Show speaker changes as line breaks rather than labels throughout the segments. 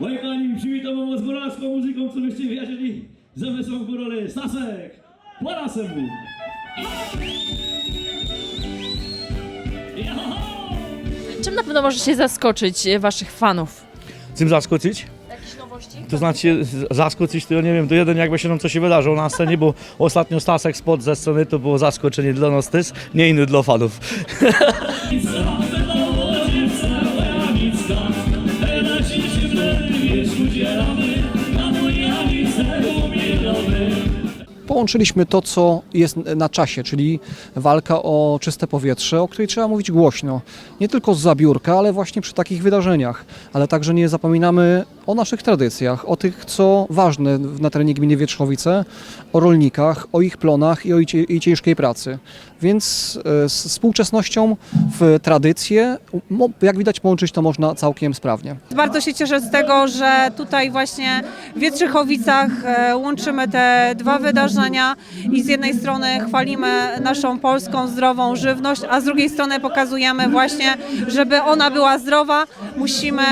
Moi kochani, przywitam was góralską muzyką, co byście wiedzieli, że my są górale. Stasek, pora se mu. Joho!
Czym na pewno możecie zaskoczyć e, waszych fanów?
Czym zaskoczyć?
Jakieś nowości?
To znaczy zaskoczyć to ja nie wiem, to jeden jakby się nam coś wydarzyło na scenie, bo ostatnio Stasek spod ze sceny to było zaskoczenie dla nas też, nie inny dla fanów.
Połączyliśmy to, co jest na czasie, czyli walka o czyste powietrze, o której trzeba mówić głośno. Nie tylko z zabiórka, ale właśnie przy takich wydarzeniach. Ale także nie zapominamy o naszych tradycjach, o tych, co ważne na terenie gminy Wietrzchowice, o rolnikach, o ich plonach i o ich ciężkiej pracy. Więc e, z współczesnością w tradycję, jak widać, połączyć to można całkiem sprawnie.
Bardzo się cieszę z tego, że tutaj właśnie w Wietrzychowicach e, łączymy te dwa wydarzenia i z jednej strony chwalimy naszą polską zdrową żywność, a z drugiej strony pokazujemy właśnie, żeby ona była zdrowa, musimy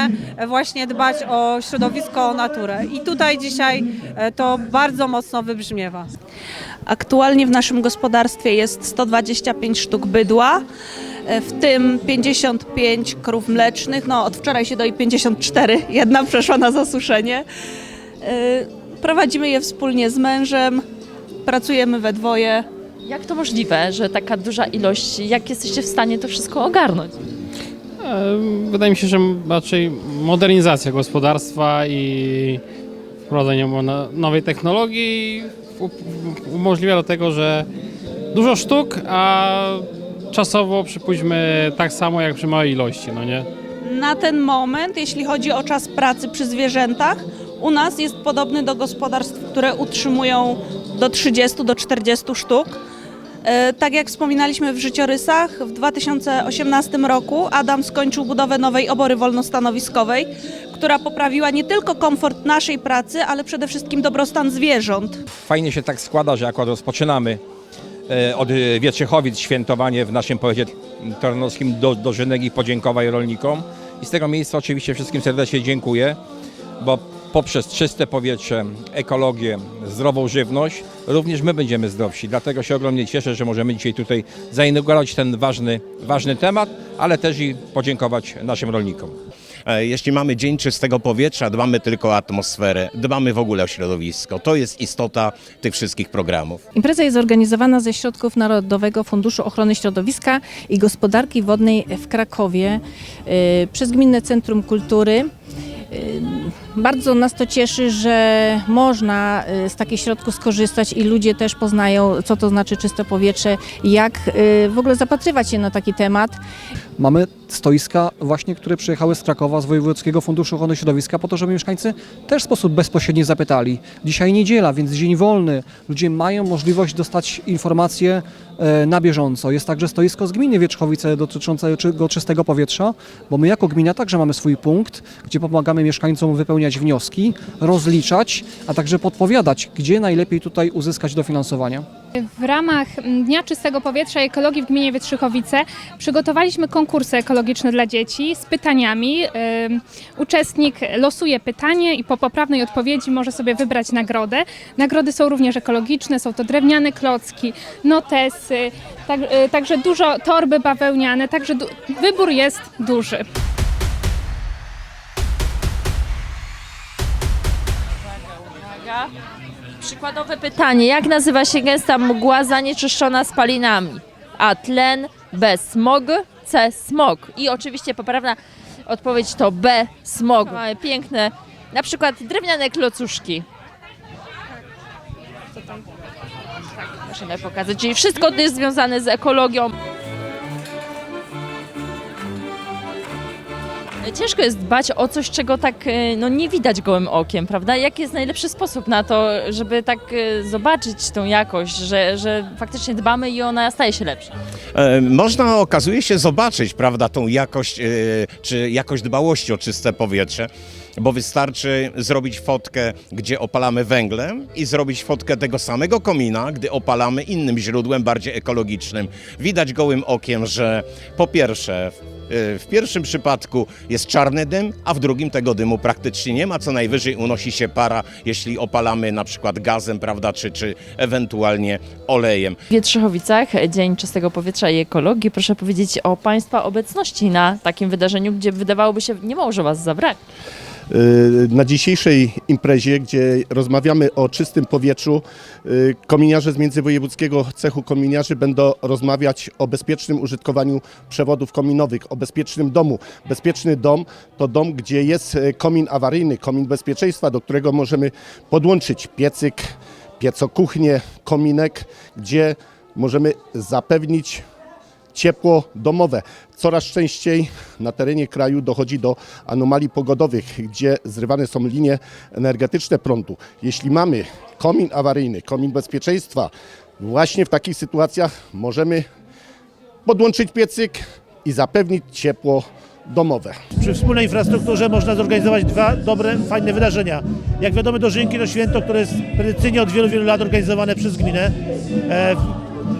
właśnie dbać o środowisko, o naturę. I tutaj dzisiaj e, to bardzo mocno wybrzmiewa.
Aktualnie w naszym gospodarstwie jest 125 sztuk bydła, e, w tym 55 krów mlecznych. No, od wczoraj się doi 54, jedna przeszła na zasuszenie. E, Prowadzimy je wspólnie z mężem, pracujemy we dwoje.
Jak to możliwe, że taka duża ilość, jak jesteście w stanie to wszystko ogarnąć?
E, Wydaje mi się, że raczej modernizacja gospodarstwa i wprowadzenie nowej technologii umożliwia do tego, że dużo sztuk, a czasowo przypuśćmy tak samo jak przy małej ilości, no nie?
Na ten moment, jeśli chodzi o czas pracy przy zwierzętach, u nas jest podobny do gospodarstw, które utrzymują do 30 do 40 sztuk. E, Tak jak wspominaliśmy w życiorysach, w 2018 roku Adam skończył budowę nowej obory wolnostanowiskowej, która poprawiła nie tylko komfort naszej pracy, ale przede wszystkim dobrostan zwierząt.
Fajnie się tak składa, że akurat rozpoczynamy e, od Wietrzechowic świętowanie w naszym powiecie tarnowskim do, dożynek i podziękowań rolnikom. I z tego miejsca oczywiście wszystkim serdecznie dziękuję, bo poprzez czyste powietrze, ekologię, zdrową żywność, również my będziemy zdrowsi. Dlatego się ogromnie cieszę, że możemy dzisiaj tutaj zainaugurować ten ważny, ważny temat, ale też i podziękować naszym rolnikom.
E, Jeśli mamy dzień czystego powietrza, dbamy tylko o atmosferę, dbamy w ogóle o środowisko. To jest istota tych wszystkich programów.
Impreza jest organizowana ze środków Narodowego Funduszu Ochrony Środowiska i Gospodarki Wodnej w Krakowie y, przez Gminne Centrum Kultury. Bardzo nas to cieszy, że można y, z takich środków skorzystać i ludzie też poznają, co to znaczy czyste powietrze, jak y, w ogóle zapatrywać się na taki temat.
Mamy stoiska właśnie, które przyjechały z Krakowa, z Wojewódzkiego Funduszu Ochrony Środowiska po to, żeby mieszkańcy też w sposób bezpośredni zapytali. Dzisiaj niedziela, więc dzień wolny. Ludzie mają możliwość dostać informacje e, na bieżąco. Jest także stoisko z gminy Wierzchowice dotyczące czy- go czystego powietrza, bo my jako gmina także mamy swój punkt, gdzie pomagamy mieszkańcom wypełniać wnioski, rozliczać, a także podpowiadać, gdzie najlepiej tutaj uzyskać dofinansowania.
W ramach mm, Dnia Czystego Powietrza i Ekologii w gminie Wietrzychowice przygotowaliśmy konkursy ekologiczne dla dzieci z pytaniami. Uczestnik losuje pytanie i po poprawnej odpowiedzi może sobie wybrać nagrodę. Nagrody są również ekologiczne, są to drewniane klocki, notesy, tak, y, także dużo torby bawełniane, także wybór jest duży.
Przykładowe pytanie. Jak nazywa się gęsta mgła zanieczyszczona spalinami? A. Tlen. B. Smog. C. Smog. I oczywiście poprawna odpowiedź to B. Smog. Mamy piękne, na przykład drewniane klocuszki. Tam? Tak, możemy pokazać. Czyli wszystko jest związane z ekologią. Ciężko jest dbać o coś, czego tak e, no, nie widać gołym okiem, prawda? Jaki jest najlepszy sposób na to, żeby tak e, zobaczyć tą jakość, że, że faktycznie dbamy i ona staje się lepsza?
E, Można okazuje się zobaczyć, prawda, tą jakość, czy jakość dbałości o czyste powietrze. Bo wystarczy zrobić fotkę, gdzie opalamy węglem i zrobić fotkę tego samego komina, gdy opalamy innym źródłem, bardziej ekologicznym. Widać gołym okiem, że po pierwsze w pierwszym przypadku jest czarny dym, a w drugim tego dymu praktycznie nie ma. Co najwyżej unosi się para, jeśli opalamy na przykład gazem, prawda, czy, czy ewentualnie olejem.
W Wietrzychowicach Dzień Czystego Powietrza i Ekologii. Proszę powiedzieć o Państwa obecności na takim wydarzeniu, gdzie wydawałoby się nie może Was zabraknąć.
Y, Na dzisiejszej imprezie, gdzie rozmawiamy o czystym powietrzu, y, kominiarze z Międzywojewódzkiego Cechu Kominiarzy będą rozmawiać o bezpiecznym użytkowaniu przewodów kominowych, o bezpiecznym domu. Bezpieczny dom to dom, gdzie jest y, komin awaryjny, komin bezpieczeństwa, do którego możemy podłączyć piecyk, piecokuchnię, kominek, gdzie możemy zapewnić ciepło domowe. Coraz częściej na terenie kraju dochodzi do anomalii pogodowych, gdzie zrywane są linie energetyczne prądu. Jeśli mamy komin awaryjny, komin bezpieczeństwa, właśnie w takich sytuacjach możemy podłączyć piecyk i zapewnić ciepło domowe.
Przy wspólnej infrastrukturze można zorganizować dwa dobre, fajne wydarzenia. Jak wiadomo, dożynki to święto, które jest tradycyjnie od wielu, wielu lat organizowane przez gminę.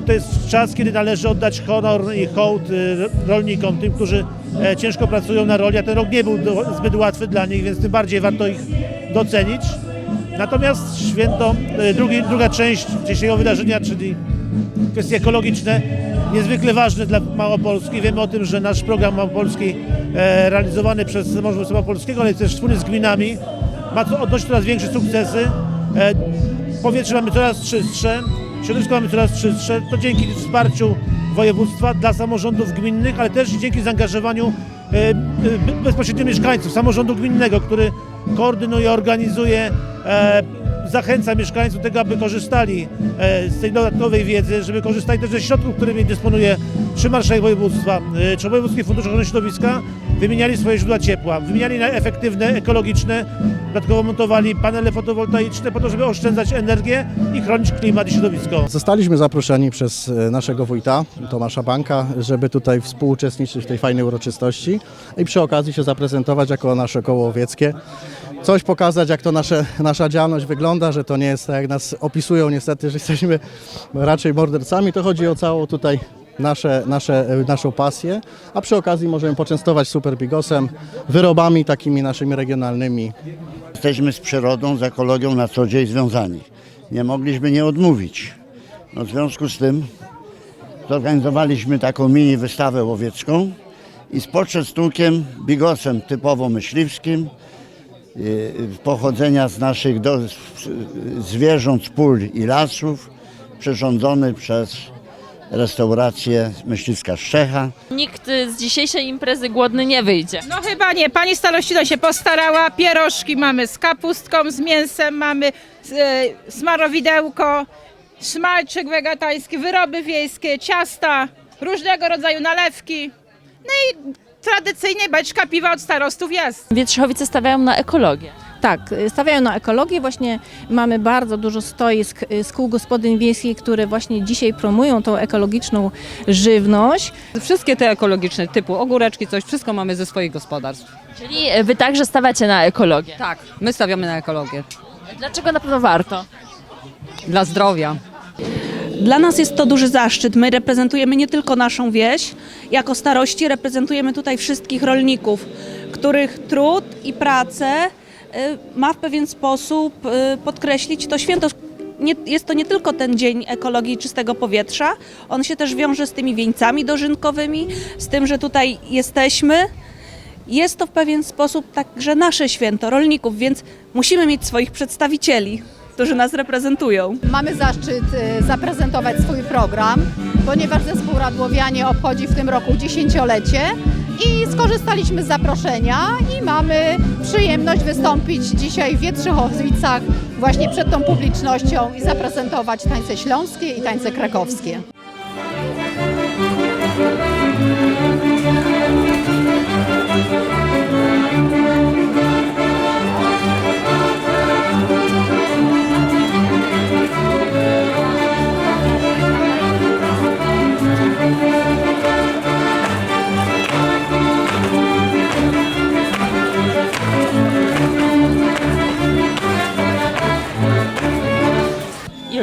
To jest czas, kiedy należy oddać honor i hołd y, rolnikom, tym, którzy e, ciężko pracują na roli, a ten rok nie był zbyt łatwy dla nich, więc tym bardziej warto ich docenić. Natomiast święto, e, drugi, druga część dzisiejszego wydarzenia, czyli kwestie ekologiczne, niezwykle ważne dla Małopolski. Wiemy o tym, że nasz program Małopolski e, realizowany przez Samorząd Małopolskiego, ale też wspólnie z gminami ma odnosić coraz większe sukcesy. Powietrze mamy coraz czystsze, środowisko mamy coraz czystsze. To dzięki wsparciu województwa dla samorządów gminnych, ale też dzięki zaangażowaniu e, e, bezpośrednio mieszkańców, samorządu gminnego, który koordynuje, organizuje, e, zachęca mieszkańców do tego, aby korzystali z tej dodatkowej wiedzy, żeby korzystali też ze środków, którymi dysponuje czy marszałek województwa, czy Wojewódzki Fundusz Ochrony Środowiska, wymieniali swoje źródła ciepła, wymieniali na efektywne, ekologiczne, dodatkowo montowali panele fotowoltaiczne po to, żeby oszczędzać energię i chronić klimat i środowisko.
Zostaliśmy zaproszeni przez e, naszego wójta, Tomasza Banka, żeby tutaj współuczestniczyć w tej fajnej uroczystości i przy okazji się zaprezentować jako nasze koło łowieckie. Coś pokazać, jak to nasze, nasza działalność wygląda, że to nie jest tak, jak nas opisują niestety, że jesteśmy raczej mordercami. To chodzi o całą tutaj nasze, nasze, naszą pasję, a przy okazji możemy poczęstować super bigosem, wyrobami takimi naszymi regionalnymi,
Jesteśmy z przyrodą, z ekologią na co dzień związani. Nie mogliśmy nie odmówić. No, w związku z tym zorganizowaliśmy taką mini wystawę łowiecką i z poczęstunkiem, bigosem typowo myśliwskim, yy, pochodzenia z naszych do, zwierząt, pól i lasów, przyrządzony przez restaurację Myśliwska Szczecha.
Nikt z dzisiejszej imprezy głodny nie wyjdzie.
No chyba nie. Pani Starostina się postarała. Pierożki mamy z kapustką, z mięsem, mamy e, smarowidełko, smalczyk wegatajski, wyroby wiejskie, ciasta, różnego rodzaju nalewki. No i tradycyjnie beczka piwa od starostów jest.
Wietrzychowice stawiają na ekologię.
Tak, y, stawiają na ekologię. Właśnie mamy bardzo dużo stoisk y, z kół gospodyń wiejskich, które właśnie dzisiaj promują tą ekologiczną żywność.
Wszystkie te ekologiczne typu ogóreczki, coś, wszystko mamy ze swoich gospodarstw.
Czyli y, wy także stawiacie na ekologię.
Tak, my stawiamy na ekologię.
Dlaczego na pewno warto?
Dla zdrowia.
Dla nas jest to duży zaszczyt. My reprezentujemy nie tylko naszą wieś, jako starości reprezentujemy tutaj wszystkich rolników, których trud i pracę y, ma w pewien sposób y, podkreślić to święto. Nie, jest to nie tylko ten dzień ekologii czystego powietrza, on się też wiąże z tymi wieńcami dożynkowymi, z tym, że tutaj jesteśmy. Jest to w pewien sposób także nasze święto rolników, więc musimy mieć swoich przedstawicieli, którzy nas reprezentują.
Mamy zaszczyt e, zaprezentować swój program, ponieważ zespół Radłowianie obchodzi w tym roku dziesięciolecie i skorzystaliśmy z zaproszenia i mamy przyjemność wystąpić dzisiaj w Wietrzychowicach właśnie przed tą publicznością i zaprezentować tańce śląskie i tańce krakowskie.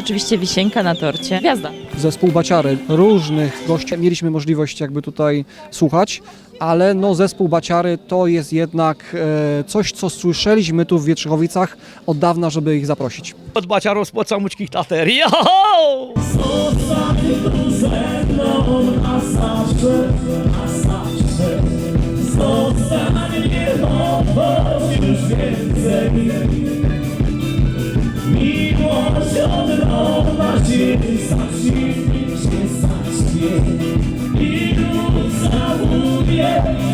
Oczywiście wisienka na torcie. Gwiazda.
Zespół Baciary, różnych gości mieliśmy możliwość jakby tutaj słuchać, ale no zespół Baciary to jest jednak e, coś, co słyszeliśmy tu w Wietrzchowicach od dawna, żeby ich zaprosić.
Od baciarów spod samuczkich!
Miłość od nowa się Yeah.